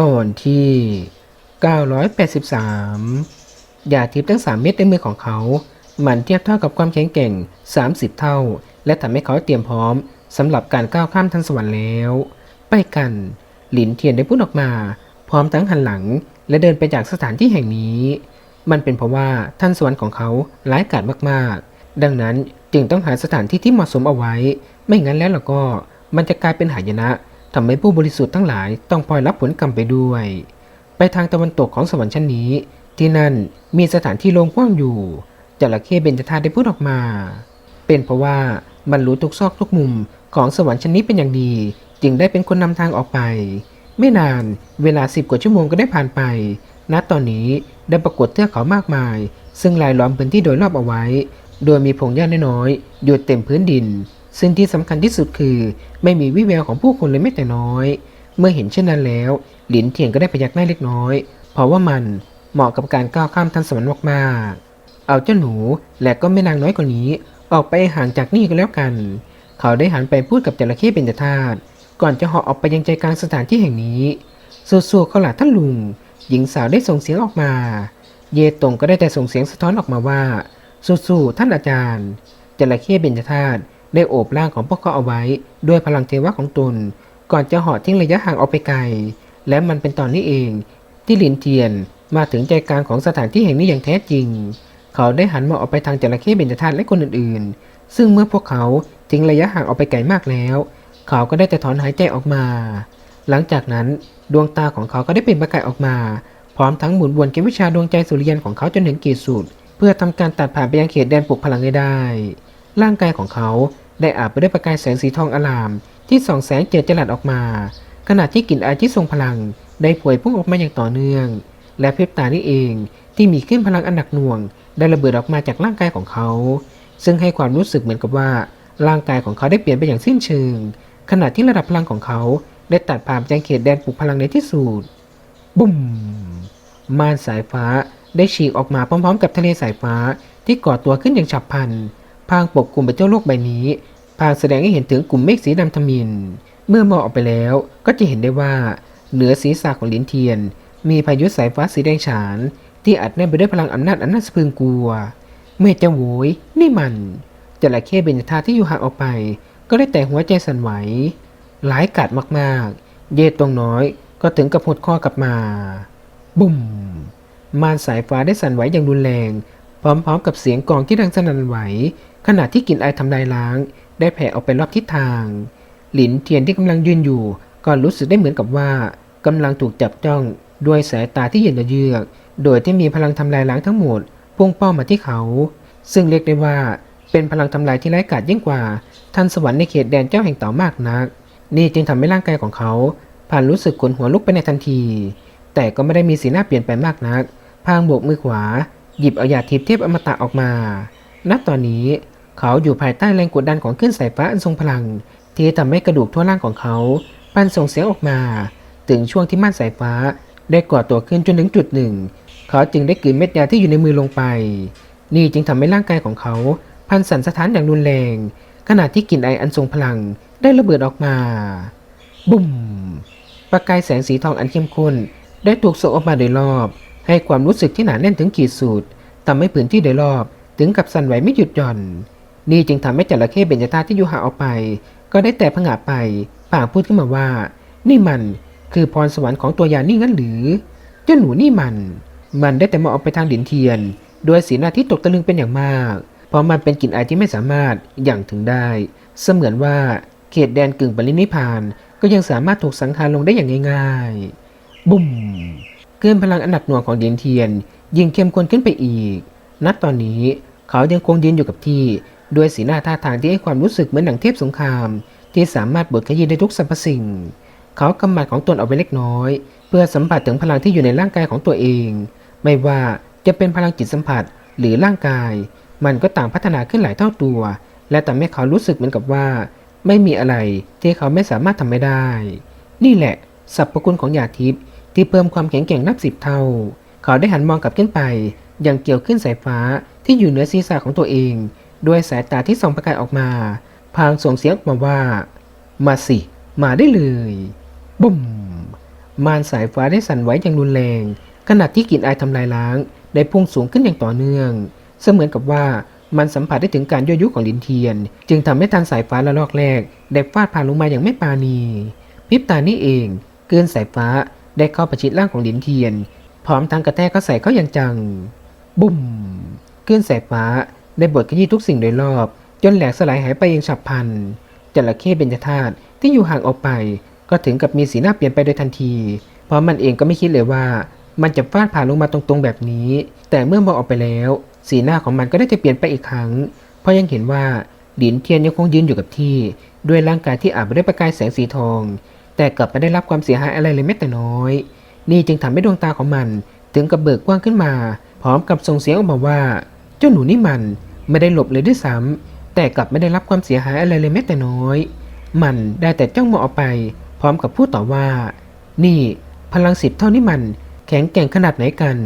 ตอนที่ 983 ยาทิพย์ทั้ง 3 เม็ดในมือของเขา มันเทียบเท่ากับความแข็งแกร่ง 30 เท่า และทำให้เขาเตรียมพร้อมสำหรับการก้าวข้ามทันสวรรค์แล้ว ไปกัน หลินเทียนได้พูดออกมา พร้อมทั้งหันหลัง และเดินไปจากสถานที่แห่งนี้ มันเป็นเพราะว่าท่านสวรรค์ของเขาร้ายกาจมากๆ ดังนั้นจึงต้องหาสถานที่ที่เหมาะสมเอาไว้ ไม่งั้นแล้วล่ะก็มันจะกลายเป็นหายนะ ทำให้ผู้บริสุทธิ์ทั้งหลายต้องพลอยรับผลกรรมไปด้วย ไปทางตะวันตกของสวรรค์ชั้นนี้ ที่นั่นมีสถานที่โล่งกว้างอยู่จระเข้เบญจธาตุได้พูดออกมา เป็นเพราะว่ามันรู้ทุกซอกทุกมุมของสวรรค์ชั้นนี้เป็นอย่างดี จึงได้เป็นคนนำทางออกไป ไม่นานเวลาสิบกว่าชั่วโมงก็ได้ผ่านไป ณตอนนี้ได้ปรากฏเทือกเขามากมาย ซึ่งรายล้อมพื้นที่โดยรอบเอาไว้ โดยมีพงหญ้าน้อยๆอยู่เต็มพื้นดิน ซึ่งที่สำคัญที่สุดคือ ไม่มีวิแววของผู้คนเลยแม้แต่น้อย เมื่อเห็นเช่นนั้นแล้วหลินเทียนก็ได้พยักหน้าเล็กน้อย เพราะว่ามันเหมาะกับการก้าวข้ามทันสวรรค์มากๆ เอาเจ้าหนูและก็แม่นางน้อยกว่านี้ ออกไปห่างจากนี่ก็แล้วกัน เขาได้หันไปพูดกับจระเข้เบญจธาตุก่อนจะเหาะออกไปยังใจกลางสถานที่แห่งนี้สู้ๆเขาหล่ะท่านลุง หญิงสาวได้ส่งเสียงออกมา เยตงก็ได้แต่ส่งเสียงสะท้อนออกมาว่าสู้ๆท่านอาจารย์จระเข้เบญจธาตุ ได้โอบร่างของพวกเขาเอาไว้ ด้วยพลังเทวะของตน ก่อนจะเหาะทิ้งระยะห่างออกไปไกล และมันเป็นตอนนี้เอง ที่หลินเทียนมาถึงใจกลางของสถานที่แห่งนี้อย่างแท้จริง เขาได้หันมองออกไปทางจระเข้เบญจธาตุและคนอื่นๆ ซึ่งเมื่อพวกเขาทิ้งระยะห่างออกไปไกลมากแล้ว เขาก็ได้แต่ถอนหายใจออกมา หลังจากนั้นดวงตาของเขาก็ได้เป็นประกายออกมา พร้อมทั้งหมุนวนเกมวิชาดวงใจสุริยันของเขาจนถึงขีดสุด เพื่อทำการตัดผ่านไปยังเขตแดนปลุกพลังได้ ร่างกายของเขา ได้อาบไปด้วยประกายแสงสีทองอลาม ที่ส่องแสงเจิดจรัสออกมา ขณะที่กลิ่นอายที่ทรงพลัง ได้ผวยพุ่งออกมาอย่างต่อเนื่อง และเพริบตานี่เองที่มีขึ้นพลังอันหนักหน่วง ได้ระเบิดออกมาจากร่างกายของเขา ซึ่งให้ความรู้สึกเหมือนกับว่าร่างกายของเขาได้เปลี่ยนไปอย่างสิ้นเชิง ขณะที่ระดับพลังของเขาได้ตัดผ่านไปยังเขตแดนปลุกพลังในที่สุดบุ้มม่านสายฟ้าได้ฉีกออกมาพร้อมๆ กับทะเลสายฟ้าที่ก่อตัวขึ้นอย่างฉับพลัน พางปกกลุ่มไปเจ้าโลกใบนี้ พางแสดงให้เห็นถึงกลุ่มเมฆสีดำทมิน เมื่อมองออกไปแล้วก็จะเห็นได้ว่า เหนือศีรษะของลินเทียน มีพายุสายฟ้าสีแดงฉาน ที่อัดแน่นไปด้วยพลังอำนาจอันน่าสะพรึงกลัว เมื่อจะโวยนี่มันจระเข้เบญจธาที่อยู่ห่างออกไป ก็ได้แต่หัวใจสั่นไหว หลายกาดมากๆ เยตรงน้อยก็ถึงกับหดข้อกลับมา บุ้มมานสายฟ้าได้สั่นไหวอย่างรุนแรง พร้อมๆกับเสียงกองที่ดังสนั่นไหว ขณะที่กลิ่นไอทำลายล้าง ได้แผ่ออกไปรอบทิศทาง หลินเทียนที่กำลังยืนอยู่ ก็รู้สึกได้เหมือนกับว่ากำลังถูกจับจ้องด้วยสายตาที่เย็นระเยือก โดยที่มีพลังทำลายล้างทั้งหมดพุ่งเป้ามาที่เขา ซึ่งเรียกได้ว่าเป็นพลังทำลายที่ร้ายกาจยิ่งกว่าทันสวรรค์ในเขตแดนเจ้าแห่งเต่ามากนัก นี่จึงทำให้ร่างกายของเขาผ่านรู้สึกขนหัวลุกไปในทันที แต่ก็ไม่ได้มีสีหน้าเปลี่ยนไปมากนัก พางโบกมือขวา หยิบเอายาทิพย์เทพอมตะออกมา ณ ตอนนี้ เขาอยู่ภายใต้แรงกดดันของคลื่นสายฟ้าอันทรงพลัง ที่ทำให้กระดูกทั่วร่างของเขาปั่นส่งเสียงออกมา ถึงช่วงที่ม่านสายฟ้าได้ก่อตัวขึ้นจนถึงจุดหนึ่ง เขาจึงได้กลืนเม็ดยาที่อยู่ในมือลงไป นี่จึงทำให้ร่างกายของเขาพันสั่นสะท้านอย่างรุนแรง ขณะที่กลิ่นไออันทรงพลังได้ระเบิดออกมา บุ้ม ประกายแสงสีทองอันเข้มข้น ได้ถูกส่งออกมาโดยรอบ ให้ความรู้สึกที่หนาแน่นถึงขีดสุดทำให้พื้นที่โดยรอบถึงกับสั่นไหวไม่หยุดหย่อน นี่จึงทำให้จระเข้เบญจธาตุที่อยู่ห่างออกไป ก็ได้แต่ผงาไปปากพูดขึ้นมาว่า นี่มันคือพรสวรรค์ของตัวยานี่งั้นหรือ เจ้าหนูนี่มัน มันได้แต่มองออกไปทางดินเทียน โดยสีหน้าที่ตกตะลึงเป็นอย่างมาก เพราะมันเป็นกลิ่นอายที่ไม่สามารถอย่างถึงได้ เสมือนว่าเขตแดนกึ่งปรินิพาน ก็ยังสามารถถูกสังหารลงได้อย่างง่ายๆ บุ้มเกินพลังอันหนักหน่วงของดินเทียน ยิ่งเข้มข้นขึ้นไปอีก ณตอนนี้เขายังคงยืนอยู่กับที่ ด้วยสีหน้าท่าทางที่ให้ความรู้สึกเหมือนหนังเทพสงคราม ที่สามารถบดขยี้ได้ทุกสรรพสิ่ง เขากำหมัดของตนเอาไว้เล็กน้อย เพื่อสัมผัสถึงพลังที่อยู่ในร่างกายของตัวเอง ไม่ว่าจะเป็นพลังจิตสัมผัสหรือร่างกาย มันก็ต่างพัฒนาขึ้นหลายเท่าตัว และทำให้เขารู้สึกเหมือนกับว่า ไม่มีอะไรที่เขาไม่สามารถทำไม่ได้ นี่แหละสรรพคุณของยาทิพย์ที่เพิ่มความแข็งแกร่งนับสิบเท่า เขาได้หันมองกลับขึ้นไปยังเกี่ยวขึ้นสายฟ้าที่อยู่เหนือศีรษะของตัวเอง ด้วยสายตาที่ส่องประกายออกมา พางส่งเสียงออกมาว่า มาสิ มาได้เลยบุ้มมารสายฟ้าได้สั่นไหวอย่างรุนแรง ขณะที่กลิ่นอายทำลายล้าง ได้พุ่งสูงขึ้นอย่างต่อเนื่อง เสมือนกับว่ามันสัมผัสได้ถึงการยั่วยุของลินเทียน จึงทำให้ทันสายฟ้าละลอกแรก ได้ฟาดผ่านลงมาอย่างไม่ปราณีพริบตานี่เองเกินสายฟ้าได้เข้าประชิดร่างของลินเทียน พร้อมทั้งกระแทกเข้าใส่เขาอย่างจัง บุ้มเกินสายฟ้า ได้บดขยี้ทุกสิ่งโดยรอบ จนแหลกสลายหายไปอย่างฉับพลันจระเข้เบญจธาตุที่อยู่ห่างออกไป ก็ถึงกับมีสีหน้าเปลี่ยนไปโดยทันที เพราะมันเองก็ไม่คิดเลยว่า มันจะฟาดผ่านลงมาตรงๆแบบนี้ แต่เมื่อมองออกไปแล้ว สีหน้าของมันก็ได้จะเปลี่ยนไปอีกครั้ง เพราะยังเห็นว่าหลินเทียนยังคงยืนอยู่กับที่ ด้วยร่างกายที่อาบไปด้วยประกายแสงสีทอง แต่กลับไม่ได้รับความเสียหายอะไรเลยแม้แต่น้อย นี่จึงทำให้ดวงตาของมัน ถึงกับเบิกกว้างขึ้นมา พร้อมกับส่งเสียงออกมาว่า เจ้าหนูนี่มันไม่ได้หลบเลยด้วยซ้ำแต่กลับไม่ได้รับความเสียหายอะไรเลยแม้แต่น้อย มันได้แต่จ้องมองออกไป พร้อมกับพูดต่อว่า นี่ พลังสิบเท่านี้มัน แข็งแกร่งขนาดไหนกัน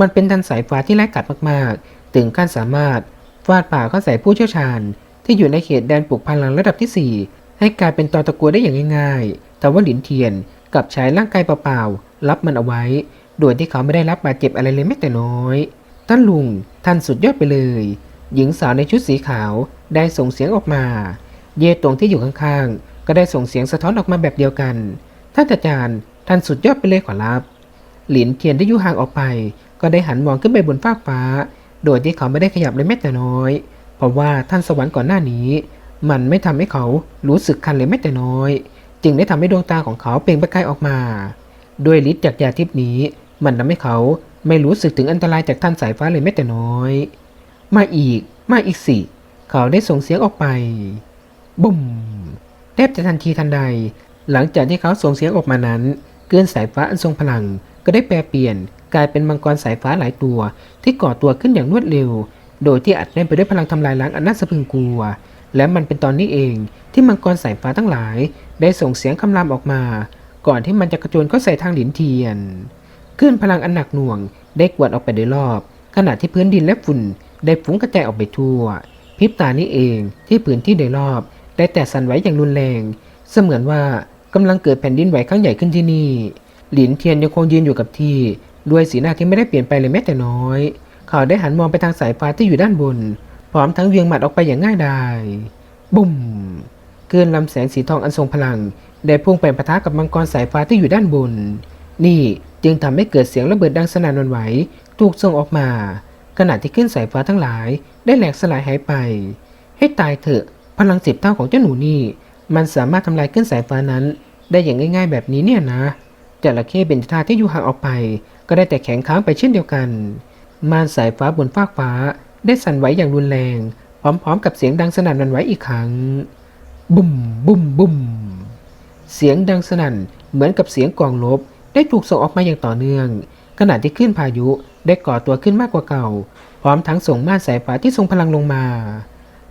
มันเป็นทันสายฟ้าที่ไร้กัดมากๆ ถึงขั้นสามารถฟาดป่าเข้าใส่ผู้เชี่ยวชาญ ที่อยู่ในเขตแดนปลุกพลังระดับที่ 4 ให้กลายเป็นตอตะกัวได้อย่างง่ายๆ แต่ว่าหลินเทียนกลับใช้ร่างกายเปล่าๆรับมันเอาไว้ โดยที่เขาไม่ได้รับบาดเจ็บอะไรเลยแม้แต่น้อย ท่านลุง ท่านสุดยอดไปเลย หญิงสาวในชุดสีขาวได้ส่งเสียงออกมา เย่ตรงที่อยู่ข้างๆ ก็ได้ส่งเสียงสะท้อนออกมาแบบเดียวกัน ท่านอาจารย์ ท่านสุดยอดไปเลยขอรับ หลินเทียนได้อยู่ห่างออกไป ก็ได้หันมองขึ้นไปบนฟากฟ้า โดยที่เขาไม่ได้ขยับเลยแม้แต่น้อย เพราะว่าท่านสวรรค์ก่อนหน้านี้ มันไม่ทำให้เขารู้สึกคันเลยแม้แต่น้อย จึงได้ทำให้ดวงตาของเขาเปล่งประกายออกมา ด้วยฤทธิ์จากยาทิพนี้ มันทำให้เขา ไม่รู้สึกถึงอันตรายจากท่านสายฟ้าเลยแม้แต่น้อย มาอีก มาอีกสิ เขาได้ส่งเสียงออกไป บุ้มแทบจะทันทีทันใด หลังจากที่เขาส่งเสียงออกมานั้นเกลื่อนสายฟ้าอันทรงพลัง ก็ได้แปลเปลี่ยน กลายเป็นมังกรสายฟ้าหลายตัว ที่ก่อตัวขึ้นอย่างรวดเร็ว โดยที่อัดแน่นไปด้วยพลังทำลายล้างอันน่าสะพรึงกลัว และมันเป็นตอนนี้เองที่มังกรสายฟ้าทั้งหลาย ได้ส่งเสียงคำรามออกมา ก่อนที่มันจะกระโจนเข้าใส่ทางหลินเทียน ลื่นพลังอันหนักหน่วง ได้กวาดออกไปโดยรอบ ขณะที่พื้นดินและฝุ่นได้ฟุ้งกระจายออกไปทั่วพริบตานี้เองที่พื้นที่โดยรอบ ได้แต่สั่นไหวอย่างรุนแรง เสมือนว่ากำลังเกิดแผ่นดินไหวครั้งใหญ่ขึ้นที่นี่ หลินเทียนยังคงยืนอยู่กับที่ ด้วยสีหน้าที่ไม่ได้เปลี่ยนไปเลยแม้แต่น้อย เขาได้หันมองไปทางสายฟ้าที่อยู่ด้านบน พร้อมทั้งเวียงหมัดออกไปอย่างง่ายดายบุ้มเกินลำแสงสีทองอันทรงพลัง ได้พุ่งไปปะทะกับมังกรสายฟ้าที่อยู่ด้านบน นี่ จึงทำให้เกิดเสียงระเบิดดังสนั่นวันไหว ถูกส่งออกมา ขณะที่ขึ้นสายฟ้าทั้งหลาย ได้แหลกสลายหายไป ให้ตายเถอะ พลังสิบเท่าของเจ้าหนูนี่ มันสามารถทำลายขึ้นสายฟ้านั้น ได้อย่างง่าย ๆ แบบนี้เนี่ยนะจระเข้เบญจธาที่อยู่ห่างออกไป ก็ได้แต่แข็งค้างไปเช่นเดียวกัน มารสายฟ้าบนฟากฟ้า ได้สั่นไหวอย่างรุนแรง พร้อมๆ กับเสียงดังสนั่นวันไหวอีกครั้ง บุ้มบุ้มบุ้มเสียงดังสนั่นเหมือนกับเสียงกลองลบ ได้ถูกส่งออกมาอย่างต่อเนื่อง ขณะที่ขึ้นพายุได้ก่อตัวขึ้นมากกว่าเก่า พร้อมทั้งส่งม่านสายฟ้าที่ทรงพลังลงมา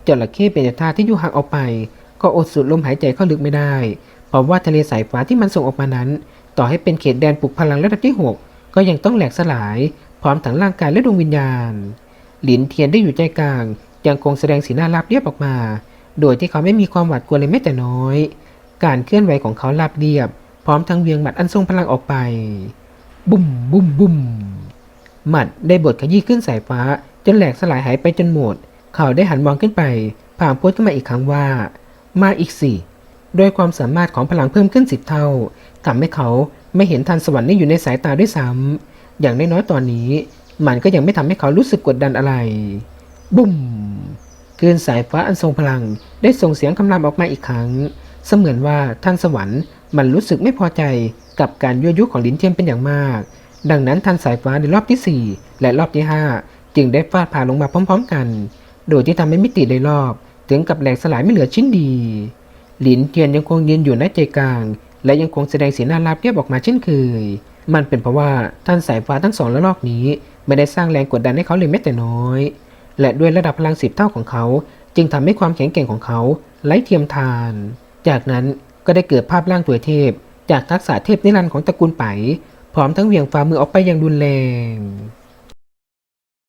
จระเข้เป็นธาที่อยู่ห่างออกไป ก็อดสูดลมหายใจเข้าลึกไม่ได้เพราะว่าทะเลสายฟ้าที่มันส่งออกมานั้น ต่อให้เป็นเขตแดนปลุกพลังระดับที่ 6 ก็ยังต้องแหลกสลาย พร้อมทั้งร่างกายและดวงวิญญาณ หลินเทียนได้อยู่ใจกลาง ยังคงแสดงสีหน้าราบเรียบออกมา โดยที่เขาไม่มีความหวาดกลัวเลยแม้แต่น้อย การเคลื่อนไหวของเขาราบเรียบ พร้อมทั้งเวียงหมัดอันทรงพลังออกไป บุ้มบุ้มบุ้มหมัดได้บดขยี้ขึ้นสายฟ้า จนแหลกสลายหายไปจนหมด เขาได้หันมองขึ้นไปผ่างพูดขึ้นมาอีกครั้งว่า มาอีกสิด้วยความสามารถของพลังเพิ่มขึ้นสิบเท่าทำให้เขาไม่เห็นทันสวรรค์นี่อยู่ในสายตาด้วยซ้ำอย่างน้อยๆตอนนี้ มันก็ยังไม่ทำให้เขารู้สึกกดดันอะไร บุ้มคลื่นสายฟ้าอันทรงพลังได้ส่งเสียงคำรามออกมาอีกครั้ง เสมือนว่าท่านสวรรค์ มันรู้สึกไม่พอใจกับการยั่วยุของลินเทียมเป็นอย่างมาก ดังนั้นทันสายฟ้าในรอบที่ 4 และรอบที่ 5 จึงได้ฟาดผ่าลงมาพร้อม ๆ กัน โดยที่ทำให้มิติในรอบ ถึงกับแหลกสลายไม่เหลือชิ้นดี หลินเทียนยังคงยืนอยู่ในใจกลาง และยังคงแสดงสีหน้าราบเรียบออกมาเช่นเคย มันเป็นเพราะว่าท่านสายฟ้าทั้งสองระลอกนี้ ไม่ได้สร้างแรงกดดันให้เขาเลยแม้แต่น้อย และด้วยระดับพลังสิบเท่าของเขา จึงทำให้ความแข็งแกร่งของเขาไร้เทียมทาน จากนั้น ก็ได้เกิดภาพร่างตัวเทพ จากทักษะเทพนิรันดร์ของตระกูลไป พร้อมทั้งเหวี่ยงฝ่ามือออกไปอย่างรุนแรง